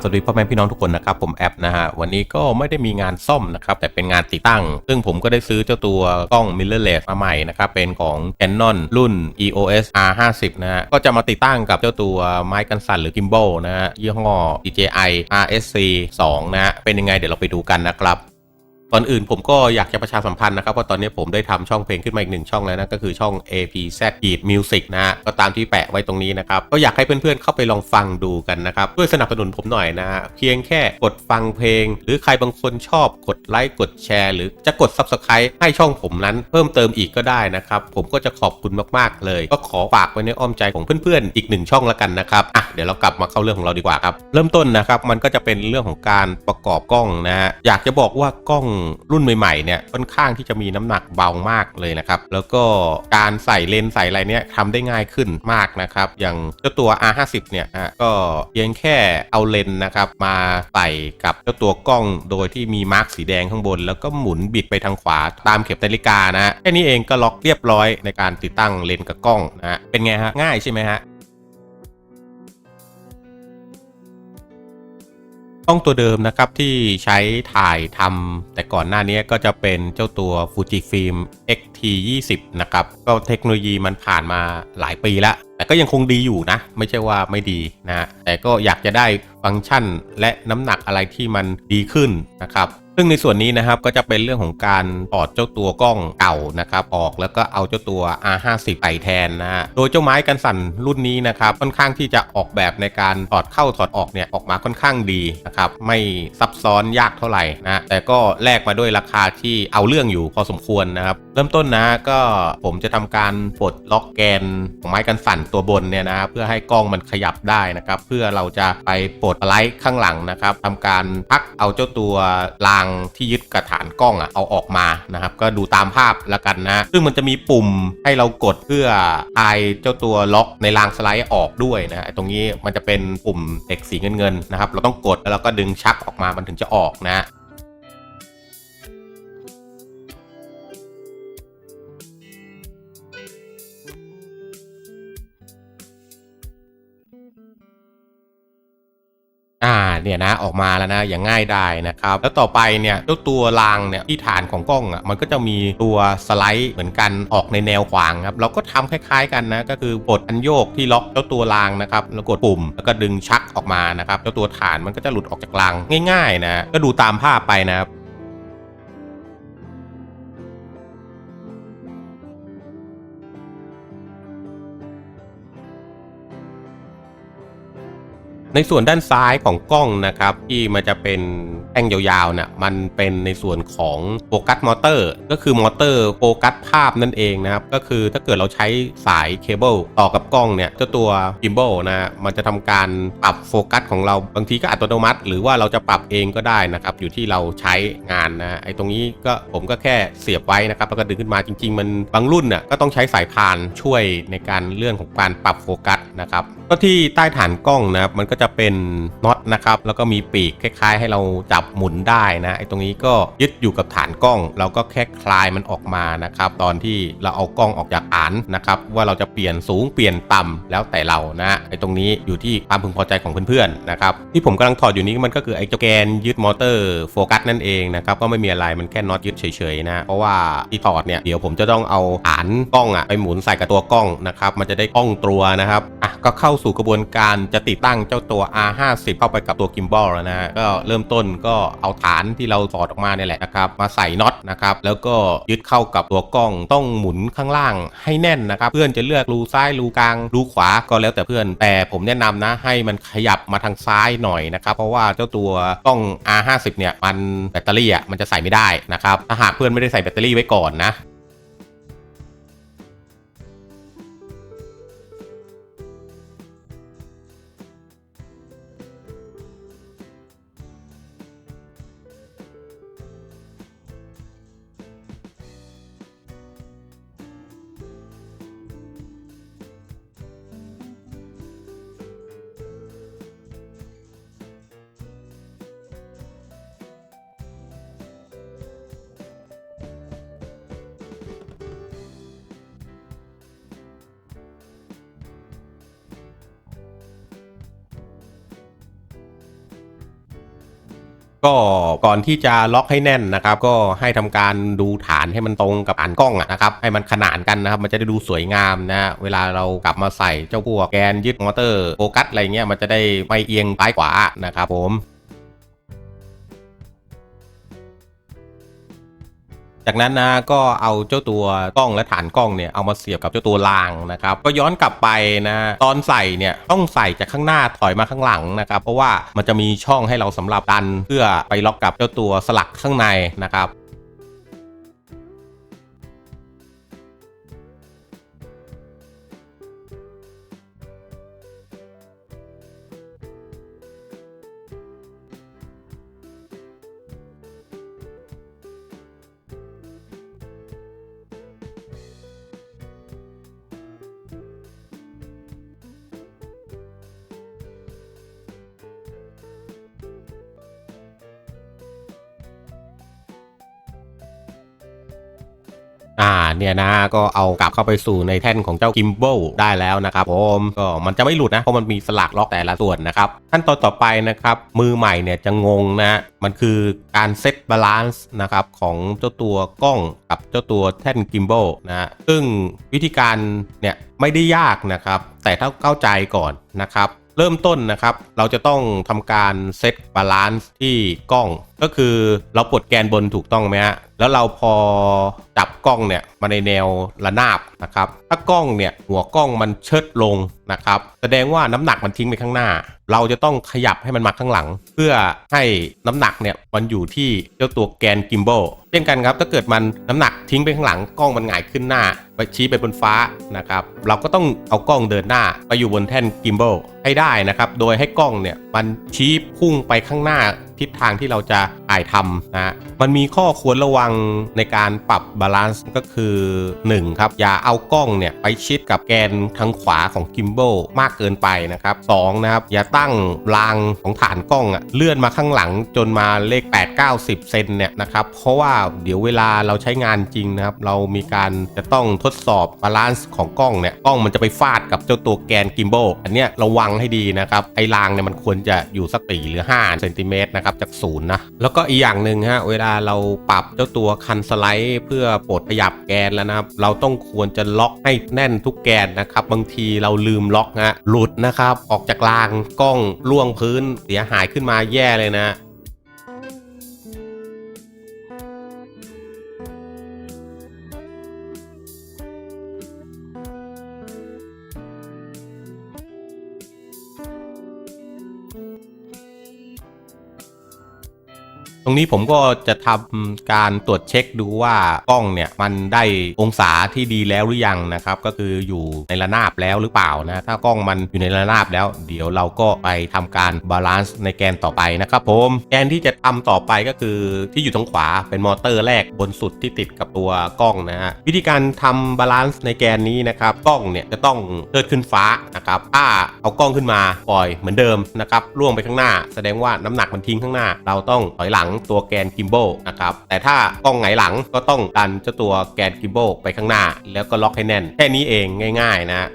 สวัสดีพ่อแม่พี่น้องทุกคนนะครับผมแอปนะฮะวันนี้ก็ไม่ได้มีงานซ่อมนะครับแต่เป็นงานติดตั้ง ซึ่งผมก็ได้ซื้อเจ้าตัวกล้อง mirrorless มาใหม่นะครับเป็นของ Canon รุ่น EOS R50 นะฮะก็จะมาติดตั้งกับเจ้าตัวไม้กันสั่นหรือ gimbal นะฮะยี่ห้อ DJI RSC 2นะฮะเป็นยังไงเดี๋ยวเราไปดูกันนะครับ ก่อนอื่นผมก็อยากจะประชาสัมพันธ์นะครับว่าตอนนี้ผมได้ทำช่องเพลงขึ้นมาอีกหนึ่งช่องแล้วนะก็คือช่อง APZ Beat Music นะฮะก็ตามที่แปะไว้ตรงนี้นะครับก็อยากให้เพื่อนๆเข้าไปลองฟังดูกันนะครับช่วยสนับสนุนผมหน่อยนะฮะเพียงแค่กดฟังเพลง หรือใครบางคนชอบกดไลค์กดแชร์ หรือจะกด Subscribe ให้ช่องผมนั้นเพิ่มเติมอีกก็ได้นะครับผมก็จะขอบคุณมากๆเลย ก็ขอฝากไว้ในอ้อมใจของเพื่อนๆอีกหนึ่งช่องละกันนะครับอะเดี๋ยวเรากลับมาเข้าเรื่องของเราดีกว่าครับเริ่มต้นนะครับมันก็จะเป็นเรื่องของการประกอบกล้องนะฮะอยากจะบอกว่ากล้องรุ่นใหม่ๆเนี่ยค่อนข้างที่จะมีน้ำหนักเบามากเลยนะครับ แล้วก็การใส่เลนส์ใส่อะไรเนี่ยทำได้ง่ายขึ้นมากนะครับ อย่างเจ้าตัว R50 เนี่ยฮะก็เพียงแค่เอาเลนส์นะครับมาใส่กับเจ้าตัวกล้องโดยที่มีมาร์กสีแดงข้างบน แล้วก็หมุนบิดไปทางขวาตามเข็มนาฬิกานะฮะแค่นี้เองก็ล็อกเรียบร้อยในการติดตั้งเลนส์กับกล้องนะฮะเป็นไงฮะง่ายใช่ไหมฮะ กล้องตัวเดิมนะครับที่ใช้ถ่ายทำแต่ก่อนหน้านี้ก็จะเป็นเจ้าตัว Fujifilm X-T20 นะครับก็เทคโนโลยีมันผ่านมาหลายปีแล้ว แต่ก็ยังคงดีอยู่นะ ไม่ใช่ว่าไม่ดีนะฮะแต่ก็อยากจะได้ฟังก์ชันและน้ำหนักอะไรที่มันดีขึ้นนะครับ ซึ่งในส่วนนี้นะครับก็จะเป็นเรื่องของการถอดเจ้าตัวกล้องเก่านะครับออกแล้วก็เอาเจ้าตัว R50 ใส่แทนนะฮะโดยเจ้าไม้กันสั่นรุ่นนี้นะครับค่อนข้างที่จะออกแบบในการถอดเข้าถอดออกเนี่ยออกมาค่อนข้างดีนะครับไม่ซับซ้อนยากเท่าไหร่นะแต่ก็แลกมาด้วยราคาที่เอาเรื่องอยู่พอสมควรนะครับเริ่มต้นนะก็ผมจะทำการปลดล็อกแกนของไม้กันสั่นตัวบนเนี่ยนะเพื่อให้กล้องมันขยับได้นะครับเพื่อเราจะไปปลดไลท์ข้างหลังนะครับทำการพักเอาเจ้าตัวรางที่ยึดกระฐานกล้องอะเอาออกมานะครับ ก็ดูตามภาพแล้วกันนะ ซึ่งมันจะมีปุ่มให้เรากดเพื่อคลายเจ้าตัวล็อกในรางสไลด์ออกด้วยนะ ตรงนี้มันจะเป็นปุ่มเด็กสีเงินๆนะครับ เราต้องกดแล้วเราก็ดึงชักออกมามันถึงจะออกนะ อ่าเนี่ยนะออกมาแล้วนะอย่างง่ายได้นะครับแล้วต่อไปเนี่ยเจ้าตัวรางเนี่ยที่ฐานของกล้องอะมันก็จะมีตัวสไลด์เหมือนกันออกในแนวขวางครับเราก็ทำคล้ายๆกันนะก็คือกดอันโยกที่ล็อกเจ้าตัวรางนะครับแล้วกดปุ่มแล้วก็ดึงชักออกมานะครับเจ้าตัวฐานมันก็จะหลุดออกจากรางง่าย ๆ นะ ก็ดูตามภาพไปนะครับ ในส่วนด้านซ้ายของกล้องนะครับที่มันจะเป็นแท่งยาวๆเนี่ยมันเป็นในส่วนของโฟกัสมอเตอร์ ก็คือมอเตอร์โฟกัสภาพนั่นเองนะครับก็คือถ้าเกิดเราใช้สายเคเบิลต่อกับกล้องเนี่ยเจ้าตัวกิมโบนะมันจะทำการปรับโฟกัสของเราบางทีก็อัตโนมัติ หรือว่าเราจะปรับเองก็ได้นะครับอยู่ที่เราใช้งานนะไอ้ตรงนี้ก็ผมก็แค่เสียบไว้นะครับแล้วก็ดึงขึ้นมาจริง ๆ มันบางรุ่นน่ะก็ต้องใช้สายพานช่วยในการเลื่อนของการปรับโฟกัสนะครับก็ที่ใต้ฐานกล้องนะครับมันก็จะเป็นน็อตนะครับแล้วก็มีปีกคล้ายๆ ให้เราจับหมุนได้นะไอ้ตรงนี้ก็ยึดอยู่กับฐานกล้อง เราก็แค่คลายมันออกมานะครับตอนที่เราเอากล้องออกจากฐานนะครับว่าเราจะเปลี่ยนสูงเปลี่ยนต่ำแล้วแต่เรานะไอ้ตรงนี้อยู่ที่ความพึงพอใจของเพื่อนๆนะครับที่ผมกำลังถอดอยู่นี้มันก็คือไอ้เจ้าแกนยึดมอเตอร์โฟกัสนั่นเองนะครับก็ไม่มีอะไรมันแค่น็อตยึดเฉยๆนะเพราะว่าที่ถอดเนี่ยเดี๋ยวผมจะต้องเอาฐานกล้องอะไปหมุนใส่กับตัวกล้องนะครับมันจะได้กล้องตัวนะครับอะก็เข้าสู่กระบวนการจะติดตั้งเจ้าตัวัว R50 เข้าไปกับตัวกิมบอลแล้วนะก็เริ่มต้นก็เอาฐานที่เราถอดออกมาเนี่ยแหละนะครับ มาใส่น็อตนะครับ แล้วก็ยึดเข้ากับตัวกล้องต้องหมุนข้างล่างให้แน่นนะครับ เพื่อนจะเลือกรูซ้ายรูกลางรูขวาก็แล้วแต่เพื่อน แต่ผมแนะนำนะ ให้มันขยับมาทางซ้ายหน่อยนะครับ เพราะว่าเจ้าตัวกล้อง R50 เนี่ยมันแบตเตอรี่อะมันจะใส่ไม่ได้นะครับถ้าหากเพื่อนไม่ได้ใส่แบตเตอรี่ไว้ก่อนนะ ก็ก่อนที่จะล็อกให้แน่นนะครับ ก็ให้ทำการดูฐานให้มันตรงกับฐานกล้องนะครับให้มันขนานกันนะครับ มันจะได้ดูสวยงามนะเวลาเรากลับมาใส่เจ้าพวกแกนยึดมอเตอร์โฟกัสอะไรเงี้ยมันจะได้ไม่เอียงซ้ายขวานะครับผม จากนั้นนะก็เอาเจ้าตัวกล้องและฐานกล้องเนี่ยเอามาเสียบกับเจ้าตัวรางนะครับ ก็ย้อนกลับไปนะตอนใส่เนี่ยต้องใส่จากข้างหน้าถอยมาข้างหลังนะครับ เพราะว่ามันจะมีช่องให้เราสำหรับดัน เพื่อไปล็อกกับเจ้าตัวสลักข้างในนะครับ อ่าเนี่ยนะก็เอากลับเข้าไปสู่ในแท่นของเจ้ากิมโบได้แล้วนะครับผมก็มันจะไม่หลุดนะเพราะมันมีสลักล็อกแต่ละส่วนนะครับขั้นตอนต่อไปนะครับมือใหม่เนี่ยจะงงนะมันคือการเซตบาลานซ์นะครับของเจ้าตัวกล้องกับเจ้าตัวแท่นกิมโบนะซึ่งวิธีการเนี่ยไม่ได้ยากนะครับ แต่ถ้าเข้าใจก่อนนะครับ เริ่มต้นนะครับ เราจะต้องทำการเซตบาลานซ์ที่กล้องก็คือเราปลดแกนบนถูกต้องไหมฮะ แล้วเราพอจับกล้องเนี่ยมาในแนวระนาบนะครับ ถ้ากล้องเนี่ยหัวกล้องมันเชิดลงนะครับ แสดงว่าน้ำหนักมันทิ้งไปข้างหน้า เราจะต้องขยับให้มันมาข้างหลัง เพื่อให้น้ำหนักเนี่ยมันอยู่ที่เจ้าตัวแกนกิมโบเช่นกันครับ ถ้าเกิดมันน้ำหนักทิ้งไปข้างหลังกล้องมันหงายขึ้นหน้าไปชี้ไปบนฟ้านะครับ เราก็ต้องเอากล้องเดินหน้าไปอยู่บนแท่นกิมโบให้ได้นะครับ โดยให้กล้องเนี่ยมันชี้พุ่งไปข้างหน้า ทิศทางที่เราจะถ่ายทำนะมันมีข้อควรระวังในการปรับบาลานซ์ก็คือ 1 ครับ อย่าเอากล้องเนี่ยไปชิดกับแกนทางขวาของกิมโบมากเกินไปนะครับ2นะครับ อย่าตั้งรางของฐานกล้องอะเลื่อนมาข้างหลังจนมาเลข 8 9 10 เซนเนี่ยนะครับ เพราะว่าเดี๋ยวเวลาเราใช้งานจริงนะครับ เรามีการจะต้องทดสอบบาลานซ์ของกล้องเนี่ยกล้องมันจะไปฟาดกับเจ้าตัวแกนกิมโบอันเนี้ยระวังให้ดีนะครับไอ้รางเนี่ยมันควรจะอยู่สักตีหรือ5เซนติเมตรนะครับจากศูนย์นะแล้วก็อีกอย่างหนึ่งฮะเวลาเราปรับเจ้าตัวคันสไลด์เพื่อปลดขยับแกนแล้วนะครับเราต้องควรจะล็อกให้แน่นทุกแกนนะครับบางทีเราลืมล็อกฮะหลุดนะครับออกจากรางกล้องล่วงพื้นเสียหายขึ้นมาแย่เลยนะ ตรงนี้ผมก็จะทำการตรวจเช็คดูว่ากล้องเนี่ยมันได้องศาที่ดีแล้วหรือยังนะครับก็คืออยู่ในระนาบแล้วหรือเปล่านะถ้ากล้องมันอยู่ในระนาบแล้ว เดี๋ยวเราก็ไปทำการบาลานซ์ในแกนต่อไปนะครับผมแกนที่จะทำต่อไปก็คือที่อยู่ทางขวาเป็นมอเตอร์แรกบนสุดที่ติดกับตัวกล้องนะฮะวิธีการทำบาลานซ์ในแกนนี้นะครับกล้องเนี่ยจะต้องเทิดขึ้นฟ้านะครับถ้าเอากล้องขึ้นมาปล่อยเหมือนเดิมนะครับล่วงไปข้างหน้า แสดงว่าน้ำหนักมันทิ้งข้างหน้า เราต้องถอยหลังตัวแกนกิมโบนะครับแต่ถ้ากล้องไหนหลังก็ต้องดันเจ้าตัวแกนกิมโบไปข้างหน้า แล้วก็ล็อกให้แน่น แค่นี้เองง่าย ๆ นะ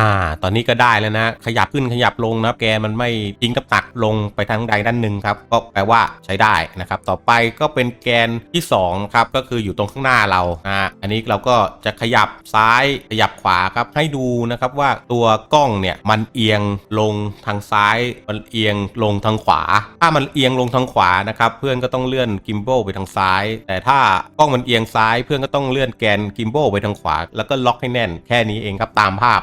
อ่า ตอนนี้ก็ได้แล้วนะ ขยับขึ้นขยับลงนะแกนมันไม่ทิ้งกับตักลงไปทางใดด้านหนึ่งครับ ก็แปลว่าใช้ได้นะครับ ต่อไปก็เป็นแกนที่2ครับ ก็คืออยู่ตรงข้างหน้าเรานะฮะอันนี้เราก็จะขยับซ้ายขยับขวาครับ ให้ดูนะครับว่าตัวกล้องเนี่ยมันเอียงลงทางซ้าย มันเอียงลงทางขวา ถ้ามันเอียงลงทางขวานะครับ เพื่อนก็ต้องเลื่อนกิมโบไปทางซ้าย แต่ถ้ากล้องมันเอียงซ้าย เพื่อนก็ต้องเลื่อนแกนกิมโบไปทางขวา แล้วก็ล็อกให้แน่น แค่นี้เองครับตามภาพ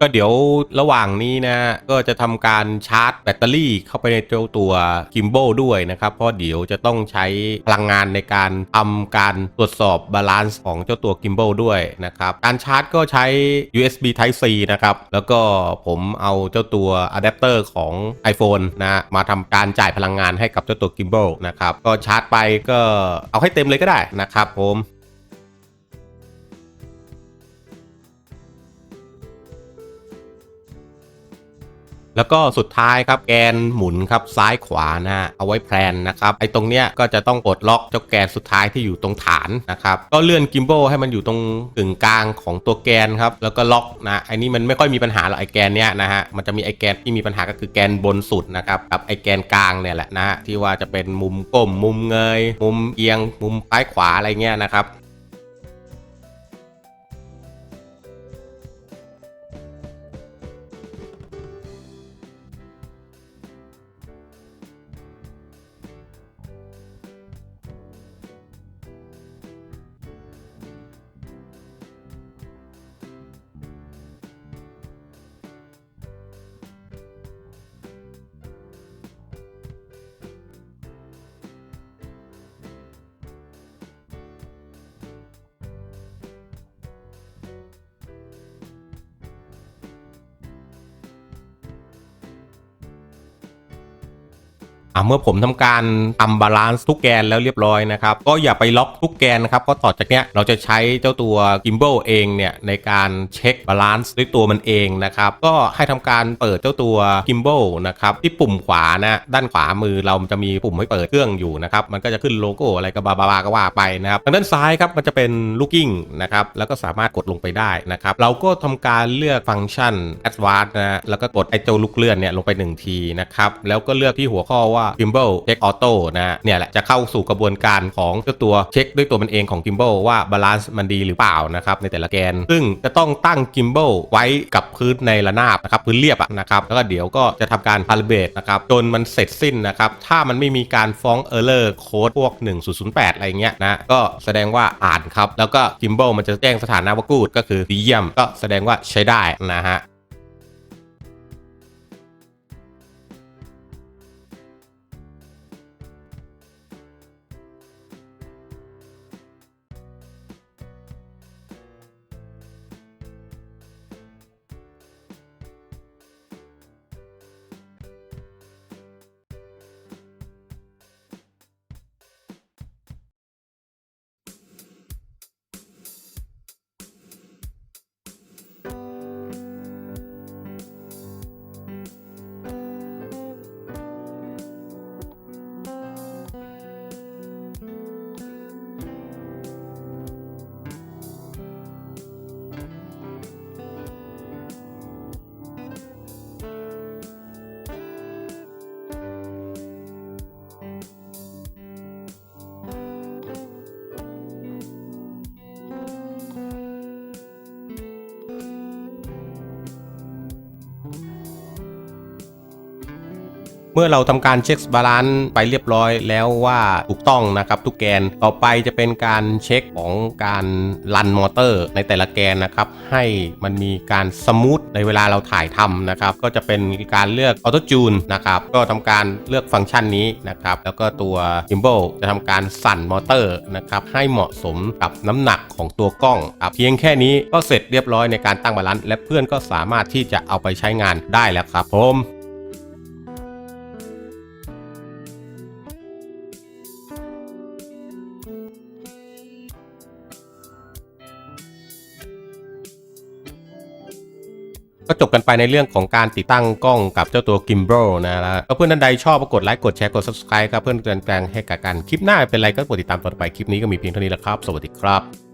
ก็เดี๋ยวระหว่างนี้นะ ก็จะทำการชาร์จแบตเตอรี่เข้าไปในเจ้าตัวกิมโบด้วยนะครับ เพราะเดี๋ยวจะต้องใช้พลังงานในการทำการตรวจสอบบาลานซ์ของเจ้าตัวกิมโบด้วยนะครับ การชาร์จก็ใช้ USB Type C นะครับ แล้วก็ผมเอาเจ้าตัวอะแดปเตอร์ของ iPhone นะมาทำการจ่ายพลังงานให้กับเจ้าตัวกิมโบนะครับ ก็ชาร์จไปก็เอาให้เต็มเลยก็ได้นะครับผม แล้วก็สุดท้ายครับแกนหมุนครับซ้ายขวานะ เอาไว้แพลนนะครับไอ้ตรงเนี้ยก็จะต้องปลดล็อกเจ้าแกนสุดท้ายที่อยู่ตรงฐานนะครับก็เลื่อนกิมโบให้มันอยู่ตรงกึ่งกลางของตัวแกนครับแล้วก็ล็อกนะไอ้นี่มันไม่ค่อยมีปัญหาหรอกไอ้แกนเนี้ยนะฮะมันจะมีไอ้แกนที่มีปัญหาก็คือแกนบนสุดนะครับกับไอ้แกนกลางเนี่ยแหละนะฮะที่ว่าจะเป็นมุมก้มมุมเงย มุมเอียง มุมซ้ายขวาอะไรเงี้ยนะครับ อะเมื่อผมทำการทำบาลานซ์ทุกแกนแล้วเรียบร้อยนะครับ ก็อย่าไปล็อกทุกแกนนะครับเพราะต่อจากเนี้ยเราจะใช้เจ้าตัวกิม b บ l เองเนี่ยในการเช็คบาลานซ์ด้วยตัวมันเองนะครับ ก็ให้ทำการเปิดเจ้าตัวกิม b บ l นะครับที่ปุ่มขวานะด้านขวามือเราจะมีปุ่มให้เปิดเครื่องอยู่นะครับมันก็จะขึ้นโลโก้อะไรก็บาบาก็ว่าไปนะครับทางด้านซ้ายครับมันจะเป็น looking นะครับแล้วก็สามารถกดลงไปได้นะครับเราก็ทำการเลือกฟังก์ชัน advanced นะแล้วก็กดไอ้เจ้าลูกเลื่อนเนี่ยลงไป 1 ทีนะครับแล้วก็เลือกที่หัวข้อว่า gimbal check auto นะเนี่ยแหละจะเข้าสู่กระบวนการของเจ้าตัวเช็คด้วยตัวมันเองของ gimbal ว่าบาลานซ์มันดีหรือเปล่านะครับในแต่ละแกน ซึ่งจะต้องตั้ง gimbal ไว้กับพื้นในระนาบนะครับพื้นเรียบนะครับแล้วก็เดี๋ยวก็จะทำการ calibrate นะครับจนมันเสร็จสิ้นนะครับถ้ามันไม่มีการฟ้อง error โค้ดพวก 1008 อะไรเงี้ยนะก็แสดงว่าอ่านครับแล้วก็ gimbal มันจะแจ้งสถานะว่า good ก็คือดีเยี่ยม ก็แสดงว่าใช้ได้นะฮะ มื่อเราทำการเช็คบาลานซ์ไปเรียบร้อยแล้วว่าถูกต้องนะครับทุกแกนต่อไปจะเป็นการเช็คของการรันมอเตอร์ ในแต่ละแกนนะครับให้มันมีการสมูทในเวลาเราถ่ายทำนะครับก็จะเป็นการเลือกออโตจูนนะครับก็ทำการเลือกฟังก์ชันนี้นะครับแล้วก็ตัว gimbal จะทำการสั่นมอเตอร์นะครับให้เหมาะสมกับน้ำหนักของตัวกล้องครับเพียงแค่นี้ก็เสร็จเรียบร้อยในการตั้งบาลานซ์และเพื่อนก็สามารถที่จะเอาไปใช้งานได้แล้วครับผม บกันไปในเรื่องของการติดตั้งกล้องกับเจ้าตัวกิมโบนะแล้วก็เพื่อนท่านใดชอบก็กดไลค์กดแชร์กด subscribe ครับเพื่อนเตือนแปลงให้กับกันคลิปหน้าเป็นไรก็กดติดตามต่อไปคลิปนี้ก็มีเพียงเท่านี้แล้วครับ สวัสดีครับ